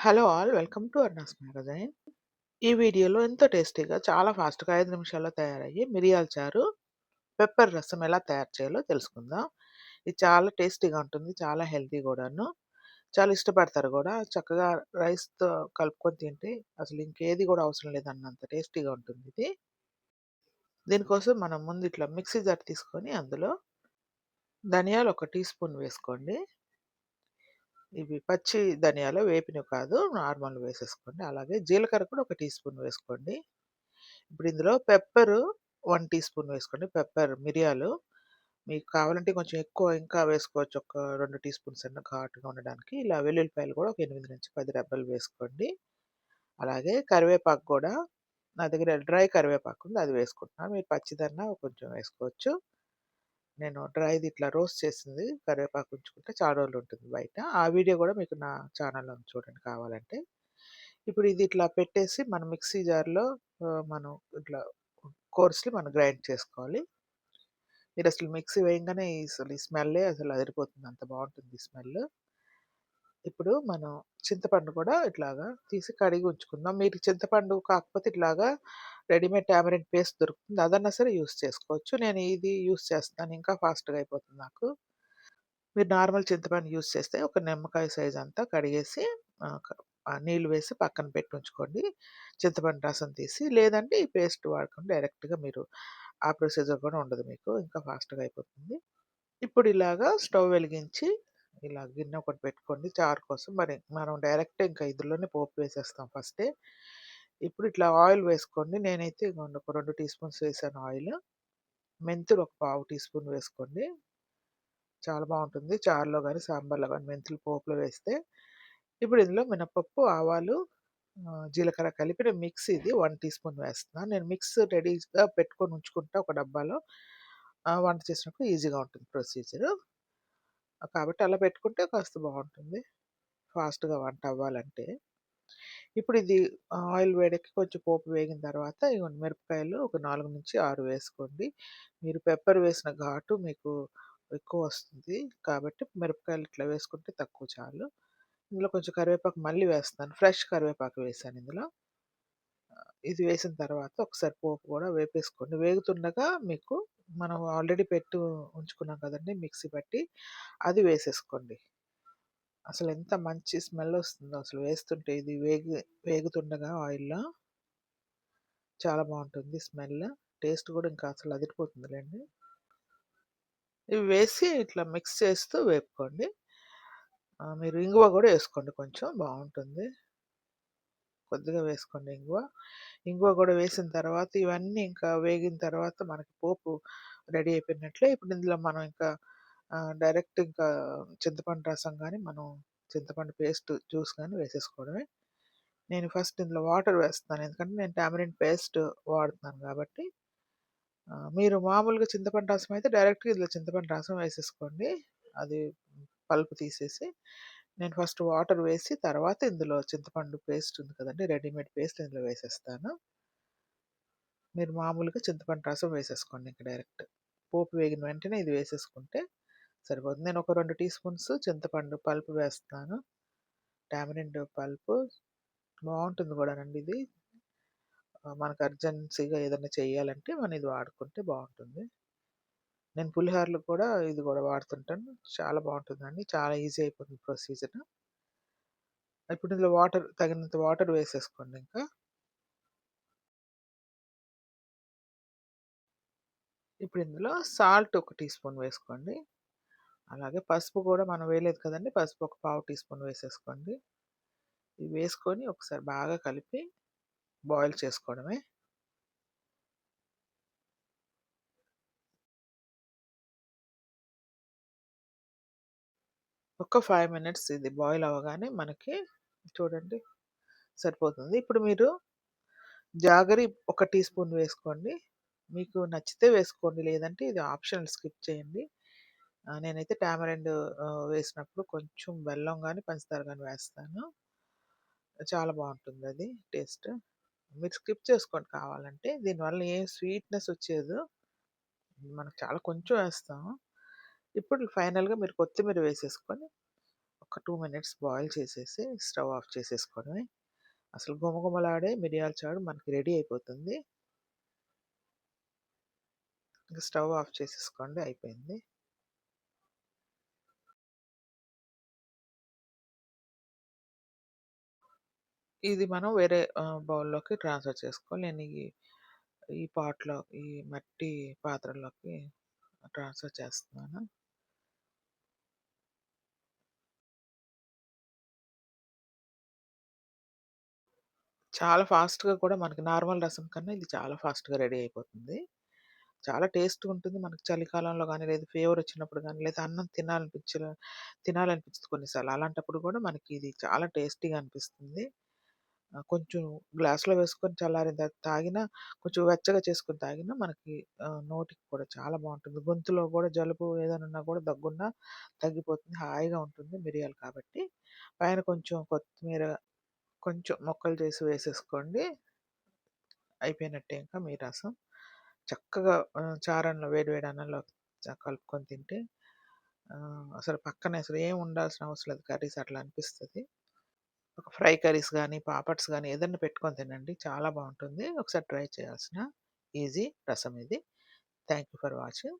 Hello all welcome to అర్నాస్ magazine. ఈ వీడియోలో ఎంతో టేస్టీగా చాలా ఫాస్ట్‌గా ఐదు నిమిషాల్లో తయారయ్యే మిరియాల చారు, పెప్పర్ రసం ఎలా తయారు చేయాలో తెలుసుకుందాం. ఇది చాలా టేస్టీగా ఉంటుంది. చాలా హెల్తీ కూడాను చాలా ఇష్టపడతారు కూడా చక్కగా రైస్‌తో కలుపుకొని తింటే అసలు ఇంకేది కూడా అవసరం లేదన్నంత టేస్టీగా ఉంటుంది ఇది దీనికోసం మనం ముందు ఇట్లా మిక్సీ జార్ తీసుకొని అందులో ధనియాలు ఒక టీ స్పూన్ వేసుకోండి. ఇవి పచ్చి ధనియాలు వేపినవి కాదు. నార్మల్ వేసేసుకోండి. అలాగే జీలకర్ర కూడా ఒక టీ స్పూన్ వేసుకోండి. ఇప్పుడు ఇందులో పెప్పరు వన్ టీ స్పూన్ వేసుకోండి. పెప్పర్ మిరియాలు మీకు కావాలంటే కొంచెం ఎక్కువ ఇంకా వేసుకోవచ్చు. ఒక రెండు టీ స్పూన్స్ అన్న ఘాటుగా ఉండడానికి. ఇలా వెల్లుల్లిపాయలు కూడా ఒక 8-10 రెబ్బలు వేసుకోండి. అలాగే కరివేపాకు కూడా నా దగ్గర డ్రై కరివేపాకు ఉంది. అది వేసుకుంటున్నాను. మీరు పచ్చిదన్నా కొంచెం వేసుకోవచ్చు. నేను డ్రైది ఇట్లా రోస్ట్ చేసింది కరివేపాకు ఉంచుకుంటే చాలా రోజులు ఉంటుంది బయట. ఆ వీడియో కూడా మీకు నా ఛానల్‌లో చూడండి కావాలంటే. ఇప్పుడు ఇది ఇట్లా పెట్టేసి మన మిక్సీ జార్‌లో మనం ఇట్లా కోర్స్‌లి మనం గ్రైండ్ చేసుకోవాలి. మీరు అసలు మిక్సీ వేయంగానే ఈ అసలు ఈ స్మెల్లే అసలు అదిరిపోతుంది. అంత బాగుంటుంది ఈ స్మెల్. ఇప్పుడు మనం చింతపండు కూడా ఇట్లాగా తీసి కడిగి ఉంచుకుందాం. మీరు చింతపండు కాకపోతే ఇట్లాగా రెడీమేడ్ టామరిన్ పేస్ట్ దొరుకుతుంది. అదన్నా సరే యూస్ చేసుకోవచ్చు. నేను ఇది యూజ్ చేస్తాను ఇంకా ఫాస్ట్‌గా అయిపోతుంది నాకు. మీరు నార్మల్ చింతపండు యూజ్ చేస్తే ఒక నిమ్మకాయ సైజ్ అంతా కడిగేసి నీళ్ళు వేసి పక్కన పెట్టి ఉంచుకోండి. చింతపండు రసం తీసి. లేదంటే ఈ పేస్ట్ వాడకుండా డైరెక్ట్‌గా మీరు ఆ ప్రొసీజర్ కూడా ఉండదు మీకు. ఇంకా ఫాస్ట్‌గా అయిపోతుంది. ఇప్పుడు ఇలాగా స్టవ్ వెలిగించి ఇలా గిన్నె ఒకటి పెట్టుకోండి చారు కోసం. మరి మనం డైరెక్ట్ ఇంకా ఇందులోనే పోపు వేసేస్తాం ఫస్టే. ఇప్పుడు ఇట్లా ఆయిల్ వేసుకోండి. నేనైతే ఒక రెండు టీ స్పూన్స్ వేసాను ఆయిల్. మెంతులు ఒక పావు టీ స్పూన్ వేసుకోండి. చాలా బాగుంటుంది చారులో కానీ సాంబార్‌లో కానీ మెంతులు పోపులో వేస్తే. ఇప్పుడు ఇందులో మినపప్పు, ఆవాలు, జీలకర్ర కలిపిన మిక్స్ ఇది వన్ టీ స్పూన్ వేస్తున్నాను. నేను మిక్స్ రెడీగా పెట్టుకొని ఉంచుకుంటా ఒక డబ్బాలో. వంట చేసినప్పుడు ఈజీగా ఉంటుంది ప్రొసీజరు. కాబట్టి అలా పెట్టుకుంటే కాస్త బాగుంటుంది ఫాస్ట్‌గా వంట అవ్వాలంటే. ఇప్పుడు ఇది ఆయిల్ వేడెక్కి కొంచెం పోపు వేగిన తర్వాత ఇవన్నీ మిరపకాయలు ఒక 4-6 వేసుకోండి. మీరు పెప్పర్ వేసిన ఘాటు మీకు ఎక్కువ వస్తుంది. కాబట్టి మిరపకాయలు ఇట్లా వేసుకుంటే తక్కువ చాలు. ఇందులో కొంచెం కరివేపాకు మళ్ళీ వేస్తున్నాను. ఫ్రెష్ కరివేపాకు వేసాను ఇందులో. ఇది వేసిన తర్వాత ఒకసారి పోపు కూడా వేపేసుకోండి. వేగుతుండగా మీకు మనం ఆల్రెడీ పెట్టి ఉంచుకున్నాం కదండి మిక్సీ పట్టి. అది వేసేసుకోండి. అసలు ఎంత మంచి స్మెల్ వస్తుందో అసలు వేస్తుంటే ఇది వేగి వేగుతుండగా ఆయిల్‌లో. చాలా బాగుంటుంది స్మెల్. టేస్ట్ కూడా ఇంకా అసలు అదిరిపోతుందిలెండి. ఇవి వేసి ఇట్లా మిక్స్ చేస్తూ వేపుకోండి. మీరు ఇంగువ కూడా వేసుకోండి కొంచెం బాగుంటుంది కొద్దిగా వేసుకోండి ఇంగువ. ఇంగువ కూడా వేసిన తర్వాత ఇవన్నీ ఇంకా వేగిన తర్వాత మనకి పోపు రెడీ అయిపోయినట్లే. ఇప్పుడు ఇందులో మనం ఇంకా డైరెక్ట్ ఇంకా చింతపండు రసం కానీ మనం చింతపండు పేస్ట్ జ్యూస్ కానీ వేసేసుకోవడమే. నేను ఫస్ట్ ఇందులో వాటర్ వేస్తున్నాను. ఎందుకంటే నేను టామరిన్ పేస్ట్ వాడుతున్నాను కాబట్టి. మీరు మామూలుగా చింతపండు రసం అయితే డైరెక్ట్‌గా ఇందులో చింతపండు రసం వేసేసుకోండి. అది పల్ప్ తీసేసి. నేను ఫస్ట్ వాటర్ వేసి తర్వాత ఇందులో చింతపండు పేస్ట్ ఉంది కదండి రెడీమేడ్ పేస్ట్ ఇందులో వేసేస్తాను. మీరు మామూలుగా చింతపండు రసం వేసేసుకోండి ఇంకా డైరెక్ట్. పోపు వేగిన వెంటనే ఇది వేసేసుకుంటే సరిపోతుంది. నేను ఒక రెండు టీ స్పూన్స్ చింతపండు పల్ప్ వేస్తాను టామరిన్ పల్ప్ బాగుంటుంది కూడానండి ఇది. మనకు అర్జెన్సీగా ఏదైనా చేయాలంటే మనం ఇది వాడుకుంటే బాగుంటుంది నేను పులిహోరలో కూడా ఇది కూడా వాడుతుంటాను. చాలా బాగుంటుందండి చాలా ఈజీ అయిపోతుంది ప్రొసీజర్. ఇప్పుడు ఇందులో వాటర్ తగినంత వాటర్ వేసేసుకోండి ఇంకా. ఇప్పుడు ఇందులో సాల్ట్ ఒక టీ స్పూన్ వేసుకోండి. అలాగే పసుపు కూడా మనం వేయలేదు కదండి పసుపు ఒక పావు టీ స్పూన్ వేసేసుకోండి. ఇవి వేసుకొని ఒకసారి బాగా కలిపి బాయిల్ చేసుకోవడమే. ఒక్క ఫైవ్ మినిట్స్ ఇది బాయిల్ అవ్వగానే మనకి చూడండి సరిపోతుంది. ఇప్పుడు మీరు జాగరి ఒక టీ స్పూన్ వేసుకోండి. మీకు నచ్చితే వేసుకోండి. లేదంటే ఇది ఆప్షనల్ స్కిప్ చేయండి. నేనైతే టామరిన్ వేసినప్పుడు కొంచెం బెల్లం కానీ పంచదార కానీ వేస్తాను. చాలా బాగుంటుంది అది టేస్ట్. మీరు స్కిప్ చేసుకోండి కావాలంటే. దీనివల్ల ఏం స్వీట్‌నెస్ వచ్చేదు. మనకు చాలా కొంచెం వేస్తాము. ఇప్పుడు ఫైనల్‌గా మీరు కొత్తిమీర వేసేసుకొని ఒక టూ మినిట్స్ బాయిల్ చేసేసి స్టవ్ ఆఫ్ చేసేసుకోవడమే. అసలు గుమగుమలాడే మిరియాల చాడు మనకి రెడీ అయిపోతుంది. ఇంకా స్టవ్ ఆఫ్ చేసేసుకోండి అయిపోయింది. ఇది మనం వేరే బౌల్‌లోకి ట్రాన్స్‌ఫర్ చేసుకోవాలి. నేను ఈ ఈ పాట్‌లో ఈ మట్టి పాత్రలోకి ట్రాన్స్‌ఫర్ చేస్తున్నాను. చాలా ఫాస్ట్‌గా కూడా మనకి నార్మల్ రసం కన్నా ఇది చాలా ఫాస్ట్‌గా రెడీ అయిపోతుంది. చాలా టేస్ట్‌గా ఉంటుంది. మనకి చలికాలంలో గానీ, లేదా ఫీవర్ వచ్చినప్పుడు గానీ, లేదా అన్నం తినాలనిపించిన తినాలనిపిస్తుంది కొన్నిసార్లు. అలాంటప్పుడు కూడా మనకి ఇది చాలా టేస్టీగా అనిపిస్తుంది. ఆహ్, కొంచెం గ్లాస్‌లో వేసుకొని చల్లారిన తర్వాత తాగినా, కొంచెం వెచ్చగా చేసుకొని తాగినా మనకి ఆహ్, నోటికి కూడా చాలా బావుంటుంది. గొంతులో కూడా జలుబు ఏదైనా ఉన్నా కూడా దగ్గున్నా తగ్గిపోతుంది. హాయిగా ఉంటుంది మిరియాలు కాబట్టి. పైన కొంచెం కొత్తిమీర కొంచెం ముక్కలు చేసి వేసేసుకోండి. అయిపోయినట్టే ఇంకా మీ రసం. చక్కగా చారంలో చారన్నం వేడి వేడి అన్నంలో కలుపుకొని తింటే అసలు పక్కన అసలు ఏం ఉండాల్సిన అవసరం లేదు. కర్రీస్ అట్లా అనిపిస్తుంది ఒక ఫ్రై కర్రీస్ కానీ పాపడ్స్ కానీ ఏదన్నా పెట్టుకొని తినండి. చాలా బాగుంటుంది ఒకసారి ట్రై చేయాల్సిన ఈజీ రసం ఇది. Thank you for watching.